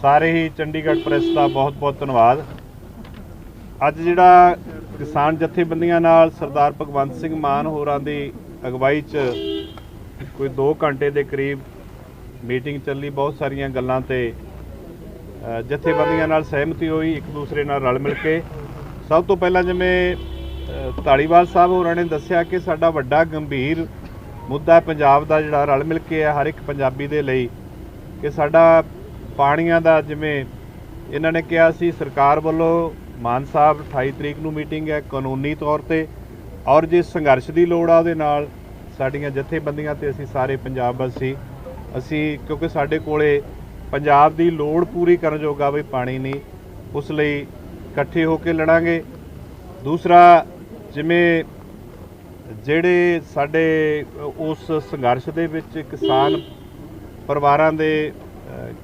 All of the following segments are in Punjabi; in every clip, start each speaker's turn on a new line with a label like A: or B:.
A: ਸਾਰੇ ਹੀ ਚੰਡੀਗੜ੍ਹ ਪ੍ਰੈਸ ਦਾ ਬਹੁਤ-ਬਹੁਤ ਧੰਨਵਾਦ। ਅੱਜ ਜਿਹੜਾ ਕਿਸਾਨ ਜਥੇਬੰਦੀਆਂ ਨਾਲ ਸਰਦਾਰ ਭਗਵੰਤ ਸਿੰਘ ਮਾਨ ਹੋਰਾਂ ਦੀ ਅਗਵਾਈ 'ਚ ਕੋਈ 2 ਘੰਟੇ ਦੇ ਕਰੀਬ ਮੀਟਿੰਗ ਚੱਲੀ, ਬਹੁਤ ਸਾਰੀਆਂ ਗੱਲਾਂ ਤੇ ਜਥੇਬੰਦੀਆਂ ਨਾਲ ਸਹਿਮਤੀ ਹੋਈ, ਇੱਕ ਦੂਸਰੇ ਨਾਲ ਰਲ ਮਿਲ ਕੇ। ਸਭ ਤੋਂ ਪਹਿਲਾਂ ਜਿਵੇਂ ਧਾਲੀਵਾਲ ਸਾਹਿਬ ਹੋਰਾਂ ਨੇ ਦੱਸਿਆ ਕਿ ਸਾਡਾ ਵੱਡਾ ਗੰਭੀਰ ਮੁੱਦਾ ਪੰਜਾਬ ਦਾ ਜਿਹੜਾ ਰਲ ਮਿਲ ਕੇ ਹੈ, ਹਰ ਇੱਕ ਪੰਜਾਬੀ ਦੇ ਲਈ ਕਿ ਸਾਡਾ ਪਾਣੀਆਂ ਦਾ ਜਿਵੇਂ ਇਹਨਾਂ ਨੇ ਕਿਹਾ ਸੀ, ਸਰਕਾਰ ਵੱਲੋਂ ਮਾਨ ਸਾਹਿਬ 28 ਤਰੀਕ ਨੂੰ ਮੀਟਿੰਗ ਹੈ ਕਾਨੂੰਨੀ ਤੌਰ ਤੇ ਔਰ ਜੇ ਸੰਘਰਸ਼ ਦੀ ਲੋੜ ਆ ਉਹਦੇ ਨਾਲ ਸਾਡੀਆਂ ਜਥੇਬੰਦੀਆਂ ਤੇ ਅਸੀਂ ਸਾਰੇ ਪੰਜਾਬ ਵਾਸੀ ਅਸੀਂ ਕਿਉਂਕਿ ਸਾਡੇ ਕੋਲੇ ਪੰਜਾਬ ਦੀ ਲੋੜ ਪੂਰੀ ਕਰਨ ਜੋਗਾ ਵੀ ਪਾਣੀ ਨਹੀਂ, ਉਸ ਲਈ ਇਕੱਠੇ ਹੋ ਕੇ ਲੜਾਂਗੇ। ਦੂਸਰਾ, ਜਿਵੇਂ ਜਿਹੜੇ ਸਾਡੇ ਉਸ ਸੰਘਰਸ਼ ਦੇ ਵਿੱਚ ਕਿਸਾਨ ਪਰਿਵਾਰਾਂ ਦੇ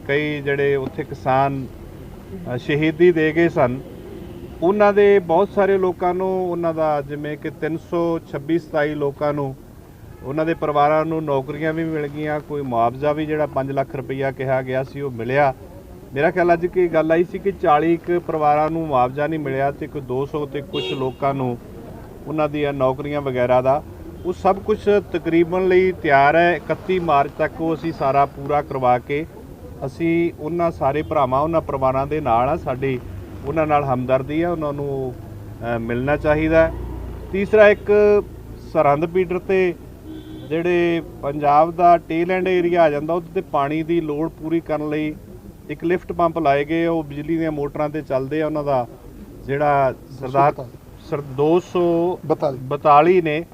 A: ਕਈ ਜਿਹੜੇ ਉੱਥੇ ਕਿਸਾਨ ਸ਼ਹੀਦੀ ਦੇ ਗਏ ਸਨ। ਉਹਨਾਂ ਦੇ ਬਹੁਤ ਸਾਰੇ ਲੋਕਾਂ ਨੂੰ, ਉਹਨਾਂ ਦਾ ਜਿਵੇਂ ਕਿ 326 27 ਲੋਕਾਂ ਨੂੰ, ਉਹਨਾਂ ਦੇ ਪਰਿਵਾਰਾਂ ਨੂੰ ਨੌਕਰੀਆਂ ਵੀ ਮਿਲ ਗਈਆਂ, ਕੋਈ ਮੁਆਵਜ਼ਾ ਵੀ ਜਿਹੜਾ 5 ਲੱਖ ਰੁਪਈਆ ਕਿਹਾ ਗਿਆ ਸੀ, ਉਹ ਮਿਲਿਆ। ਮੇਰਾ ਖਿਆਲ ਅੱਜ ਕੀ ਗੱਲ ਆਈ ਸੀ ਕਿ 40 ਕੁ ਪਰਿਵਾਰਾਂ ਨੂੰ ਮੁਆਵਜ਼ਾ ਨਹੀਂ ਮਿਲਿਆ ਤੇ ਕੋਈ 200 ਤੇ ਕੁਝ ਲੋਕਾਂ ਨੂੰ ਉਹਨਾਂ ਦੀਆਂ ਨੌਕਰੀਆਂ ਵਗੈਰਾ ਦਾ। ਉਹ ਸਭ ਕੁਝ ਤਕਰੀਬਨ ਲਈ ਤਿਆਰ ਹੈ 31 ਮਾਰਚ ਤੱਕ ਉਹ ਅਸੀਂ ਸਾਰਾ ਪੂਰਾ ਕਰਵਾ ਕੇ ਅਸੀਂ ਉਹਨਾਂ ਸਾਰੇ ਭਰਾਵਾਂ ਉਹਨਾਂ ਪਰਿਵਾਰਾਂ ਦੇ ਨਾਲ ਆ ਸਾਡੀ ਉਹਨਾਂ ਨਾਲ ਹਮਦਰਦੀ ਆ ਉਹਨਾਂ ਨੂੰ ਮਿਲਣਾ ਚਾਹੀਦਾ। ਤੀਸਰਾ ਇੱਕ ਸਰਹੰਦ ਪੀਟਰ ਤੇ ਜਿਹੜੇ ਪੰਜਾਬ ਦਾ ਟੇਲ ਐਂਡ ਏਰੀਆ ਆ ਜਾਂਦਾ ਉਹਦੇ ਤੇ ਪਾਣੀ ਦੀ ਲੋੜ ਪੂਰੀ ਕਰਨ ਲਈ ਇੱਕ ਲਿਫਟ ਪੰਪ ਲਾਏ ਗਏ ਉਹ ਬਿਜਲੀ ਦੀਆਂ ਮੋਟਰਾਂ ਤੇ ਚੱਲਦੇ ਆ ਉਹਨਾਂ ਦਾ ਜਿਹੜਾ ਸਰਦਾਰ ਸਰ 242 42 ਨੇ।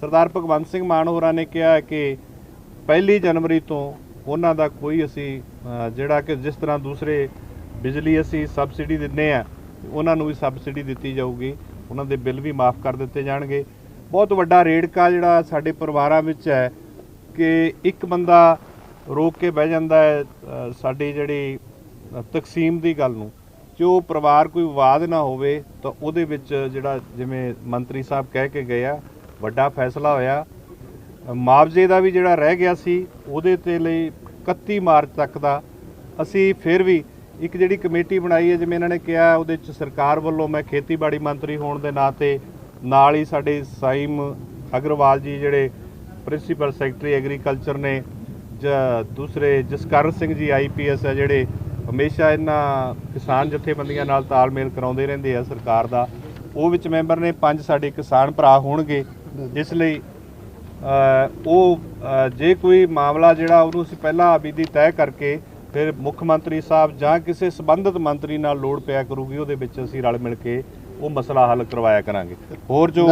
A: ਸਰਦਾਰ ਭਗਵੰਤ ਸਿੰਘ ਮਾਨ ਹੋਰਾਂ ਨੇ ਕਿਹਾ ਕਿ ਪਹਿਲੀ ਜਨਵਰੀ ਤੋਂ ਉਹਨਾਂ ਦਾ ਕੋਈ ਅਸੀਂ ਜਿਹੜਾ ਕਿ ਜਿਸ ਤਰ੍ਹਾਂ ਦੂਸਰੇ ਬਿਜਲੀ ਅਸੀਂ ਸਬਸਿਡੀ ਦਿੰਨੇ ਆ ਉਹਨਾਂ ਨੂੰ ਵੀ ਸਬਸਿਡੀ ਦਿੱਤੀ ਜਾਊਗੀ, ਉਹਨਾਂ ਦੇ ਬਿੱਲ ਵੀ ਮਾਫ ਕਰ ਦਿੱਤੇ ਜਾਣਗੇ। ਬਹੁਤ ਵੱਡਾ ਰੇੜਕਾ ਜਿਹੜਾ ਸਾਡੇ ਪਰਿਵਾਰਾਂ ਵਿੱਚ ਹੈ ਕਿ ਇੱਕ ਬੰਦਾ ਰੋਕ ਕੇ ਬਹਿ ਜਾਂਦਾ ਹੈ ਸਾਡੀ ਜਿਹੜੀ ਤਕਸੀਮ ਦੀ ਗੱਲ ਨੂੰ। ਕਿ ਉਹ ਪਰਿਵਾਰ ਕੋਈ ਵਿਵਾਦ ਨਾ ਹੋਵੇ ਤਾਂ ਉਹਦੇ ਵਿੱਚ ਜਿਹੜਾ ਜਿਵੇਂ ਮੰਤਰੀ ਸਾਹਿਬ ਕਹਿ ਕੇ ਗਏ ਆ, ਵੱਡਾ ਫੈਸਲਾ ਹੋਇਆ ਮੁਆਵਜ਼ੇ ਦਾ ਵੀ ਜਿਹੜਾ ਰਹਿ ਗਿਆ ਸੀ ਉਹਦੇ ਤੇ ਲਈ 31 ਮਾਰਚ ਤੱਕ ਦਾ ਅਸੀਂ ਫਿਰ ਵੀ ਇੱਕ ਜਿਹੜੀ ਕਮੇਟੀ ਬਣਾਈ ਹੈ ਜਿਵੇਂ ਇਹਨਾਂ ਨੇ ਕਿਹਾ ਉਹਦੇ ਚ ਸਰਕਾਰ ਵੱਲੋਂ ਮੈਂ ਖੇਤੀਬਾੜੀ ਮੰਤਰੀ ਹੋਣ ਦੇ ਨਾਤੇ ਨਾਲ ਹੀ ਸਾਡੇ ਸਾਈਮ ਅਗਰਵਾਲ ਜੀ ਜਿਹੜੇ ਪ੍ਰਿੰਸੀਪਲ ਸੈਕਟਰੀ ਐਗਰੀਕਲਚਰ ਨੇ ਜਾਂ ਦੂਸਰੇ ਜਸਕਰਨ ਸਿੰਘ ਜੀ ਆਈਪੀਐਸ ਹੈ ਜਿਹੜੇ ਹਮੇਸ਼ਾ ਇਹਨਾਂ ਕਿਸਾਨ ਜਥੇਬੰਦੀਆਂ ਨਾਲ ਤਾਲਮੇਲ ਕਰਾਉਂਦੇ ਰਹਿੰਦੇ ਆ ਸਰਕਾਰ ਦਾ ਉਹ ਵਿੱਚ ਮੈਂਬਰ ਨੇ ਪੰਜ ਸਾਡੇ ਕਿਸਾਨ ਭਰਾ ਹੋਣਗੇ ਜਿਸ ਲਈ ਉਹ ਜੇ ਕੋਈ ਮਾਮਲਾ ਜਿਹੜਾ ਉਹਨੂੰ ਅਸੀਂ ਪਹਿਲਾਂ ਆਬੀਦੀ ਤੈਅ ਕਰਕੇ ਫਿਰ ਮੁੱਖ ਮੰਤਰੀ ਸਾਹਿਬ ਜਾਂ ਕਿਸੇ ਸੰਬੰਧਿਤ ਮੰਤਰੀ ਨਾਲ ਲੋੜ ਪਿਆ ਕਰੂਗੀ, ਉਹਦੇ ਵਿੱਚ ਅਸੀਂ ਰਲ ਮਿਲ ਕੇ ਉਹ ਮਸਲਾ ਹੱਲ ਕਰਵਾਇਆ ਕਰਾਂਗੇ। ਹੋਰ ਜੋ